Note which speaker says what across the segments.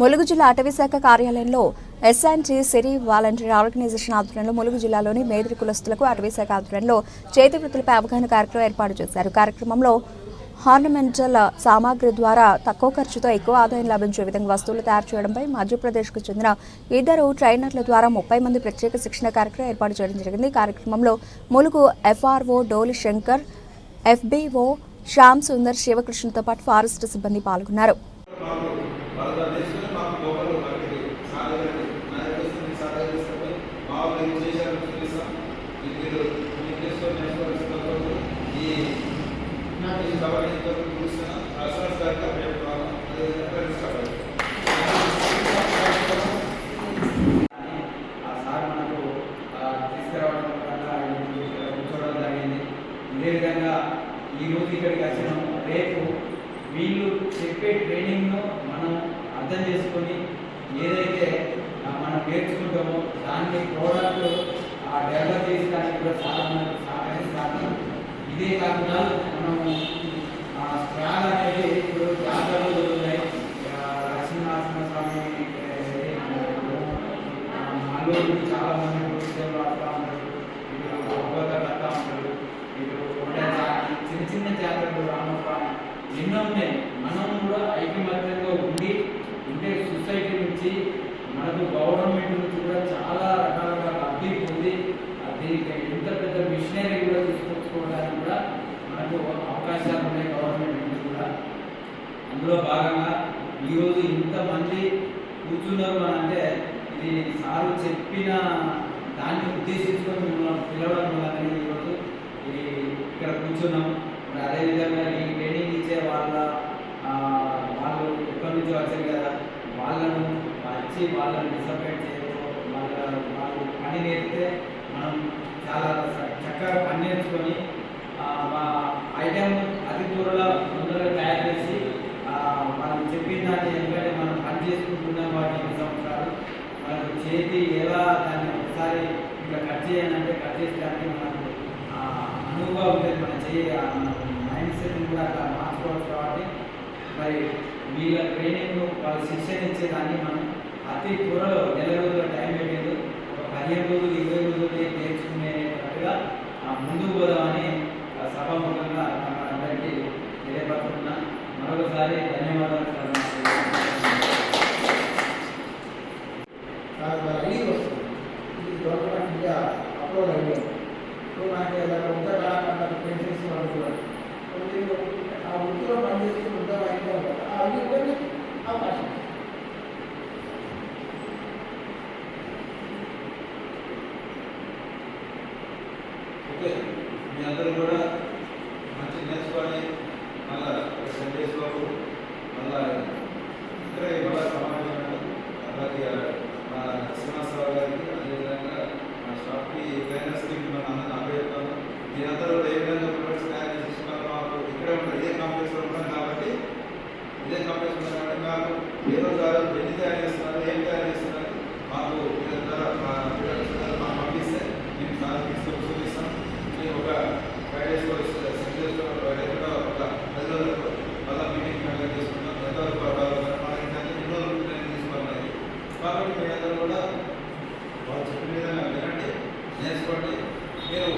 Speaker 1: ములుగు జిల్లా అటవీ శాఖ కార్యాలయంలో ఎస్ఎన్టీ సిరి వాలంటీర్ ఆర్గనైజేషన్ ఆధ్వర్యంలో ములుగు జిల్లాలోని మేదిరి కులస్తులకు అటవీ శాఖ ఆధ్వర్యంలో చేతి వృత్తులపై అవగాహన కార్యక్రమం ఏర్పాటు చేశారు. కార్యక్రమంలో హార్నమెంటల్ సామాగ్రి ద్వారా తక్కువ ఖర్చుతో ఎక్కువ ఆదాయం లభించే విధంగా వస్తువులు తయారు చేయడంపై మధ్యప్రదేశ్కు చెందిన ఇద్దరు ట్రైనర్ల ద్వారా ముప్పై మంది ప్రత్యేక శిక్షణ కార్యక్రమం ఏర్పాటు చేయడం జరిగింది. కార్యక్రమంలో ములుగు ఎఫ్ఆర్ఓ డోలి శంకర్ ఎఫ్బిఓ శ్యామ్ సుందర్ శివకృష్ణతో పాటు ఫారెస్ట్ సిబ్బంది పాల్గొన్నారు.
Speaker 2: మాకు వాళ్ళ మాకు లోపల మనకి సాధన నాయకులు సాధన తీసుకొని మా వాళ్ళు ఏం చేశారు చూపిస్తాం. ఈ మీరు మీరు చేసుకొని ఈ నాకు ఈ సవాల్ అసలు గారికి అభిప్రాయం
Speaker 3: ఆ సార్ మనకు ఈ రోజు ఇక్కడికి వచ్చినాం. రేపు వీళ్ళు చెప్పే ట్రైనింగ్ను మనం అర్థం చేసుకొని ఏదైతే మనం నేర్చుకుంటామో దాన్ని ప్రోడక్ట్ డెవలప్ చేసి దానికి కూడా చాలా సహాయం సాధన ఇదే కాకుండా మనము అందులో భాగంగా ఈరోజు ఇంతమంది కూర్చున్నారు అని అంటే ఇది సారు చెప్పిన దాన్ని ఉద్దేశించుకొని మిమ్మల్ని పిలవడం వల్ల ఈరోజు ఇది ఇక్కడ కూర్చున్నాం. మరి అదేవిధంగా ఈ ట్రైనింగ్ ఇచ్చే వాళ్ళ వాళ్ళు ఎక్కడి నుంచో వచ్చారు కదా వాళ్ళను వచ్చి వాళ్ళని డిసప్పాయింట్ చేయడం వాళ్ళ వాళ్ళు పని నేర్పితే మనం చాలా చక్కగా పని నేర్చుకొని మా ఐటెం అతి త్వరలో తొందరగా చెప్పిన దాన్ని ఎందుకంటే మనం పని చేసుకుంటున్నాం వాటి ఎన్ని సంవత్సరాలు? మనకు చేతి ఎలా దాన్ని ఒకసారి ఇంకా కట్ చేయాలంటే కట్ చేసేదానికి మనకు అనువుగా ఉంటుంది మన చేయ మైండ్ సెట్ కూడా అట్లా మార్చుకోవచ్చు కాబట్టి మరి వీళ్ళ ట్రైనింగ్ వాళ్ళ శిక్షణ ఇచ్చేదాన్ని మనం అతి త్వరలో నెల రోజుల టైం పెట్టేది ఒక పదిహేను రోజులు ఇరవై రోజులు నేర్చుకునేటట్టుగా ఆ, ముందుకు మరొకసారి ధన్యవాదాలు సార్
Speaker 4: నాకు ఐడి వస్తుంది ఇది గవర్నమెంట్ ఇండియా అప్లోడ్ అయ్యింది సో నాకు ఇలా కొంత కాకుండా పెన్షన్స్ అనుకున్నాను సో నేను ఆ వృత్తిలో పనిచేస్తూ ఉంటాం అయితే ఆ ఐడి ఉంటే అవకాశం
Speaker 2: ఓకే మీ అందరూ కూడా మంచి నేర్చుకొని మళ్ళా ఒక మీరందరూ ఏ విధంగా ప్రిపేర్స్ తయారు చేసుకున్నారు మాకు ఇక్కడ ఉంటారు ఇదే కాంప్లెక్స్లో ఉంటాం కాబట్టి ఇదే కాంప్లెక్స్ ఉంటాం కాబట్టి మాకు ఏ రోజు ఆ రోజు ఎన్ని తయారు చేస్తున్నారు ఏం తయారు చేస్తున్నారు మాకు వీళ్ళ ద్వారా మా పిల్లల ద్వారా మాకు పంపిస్తే మేము చాలా తీసుకొని చూపిస్తాం. మేము ఒక ఫైవ్ డేస్లో సిక్స్ డేస్లో ఎక్కడ ఒక పది రోజులకు మళ్ళీ మీటింగ్ కండక్ట్ చేసుకుంటాం ఎంతవరకు అవ్వాలి మనకి రోజులు ట్రైనింగ్ తీసుకోవాలి. కాబట్టి కూడా వాళ్ళు చెప్పిన విధంగా వినండి నేర్చుకోండి. మీరు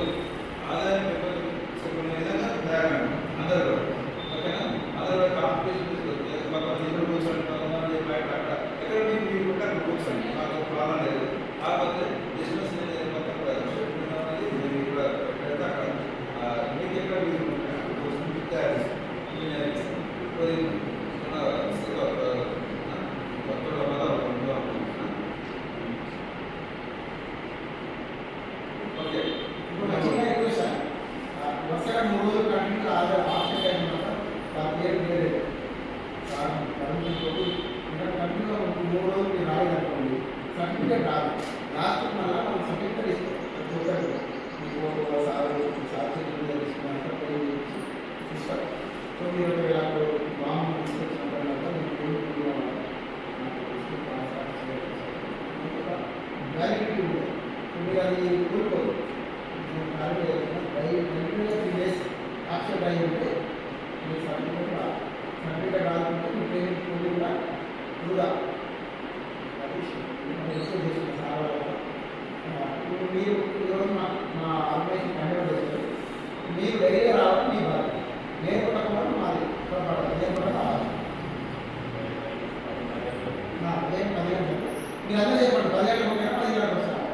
Speaker 2: ఆదాయం పెంపొందించుకునే విధంగా తయారండి అందరూ కూడా ఓకేనా అందరూ కూడా కాంపిటీషన్ తీసుకొచ్చి మాకు ఇద్దరు కూర్చోండి కొంతమంది బయట అక్కడ ఎక్కడ మీకు మీరు ఉంటే అక్కడ కూర్చోండి మాకు ప్రాబ్లం లేదు కాకపోతే బిజినెస్ మొత్తం కూడా అనేది మీరు ఇక్కడ పెడితే అక్కడ ఆ, మీకు ఎక్కడ మీరు ఉంటే అక్కడ కూర్చొని మీకు తయారు చేస్తాం. మీకు నేర్పిస్తాం. ఇప్పుడు మన స్థితిలో, ఆ, కొత్తలో మొదలు ఉందో అనుకుంటున్నాను. ఓకే
Speaker 4: ఇప్పుడు మంచిగా ఎక్కువ సార్ ఆ, వరుసగా మూడు రోజులు కంటిన్యూ ఆధార్ ఆప్షన్ టైం అనమాట ఆ పేరు వేరే సార్ పర్మిషన్ తోటి ఇంకా కంటిన్యూ మూడు రోజులు మీరు రాలేదనుకోండి సర్టిఫికేట్ రాదు లాస్ట్ మళ్ళీ మనం సర్టిఫికేట్ ఇస్తాం మీకు సార్ సార్ చేతులు తీసుకున్నాక ఇస్తారు సో మీరు ఒకవేళ మీకు డైరెక్ట్ మీరు అది మీరు ఈరోజు మా మా ఆర్గనైజేషన్ మీరు డైలీ రావడం మీ బాధ్యత. నేను మాది పొరపాటు. నేను కూడా రావాలి. నా అదే పది గంటలకు మీరు అదే చెప్పండి. పది గంటలకు పది గంటలకు వస్తాను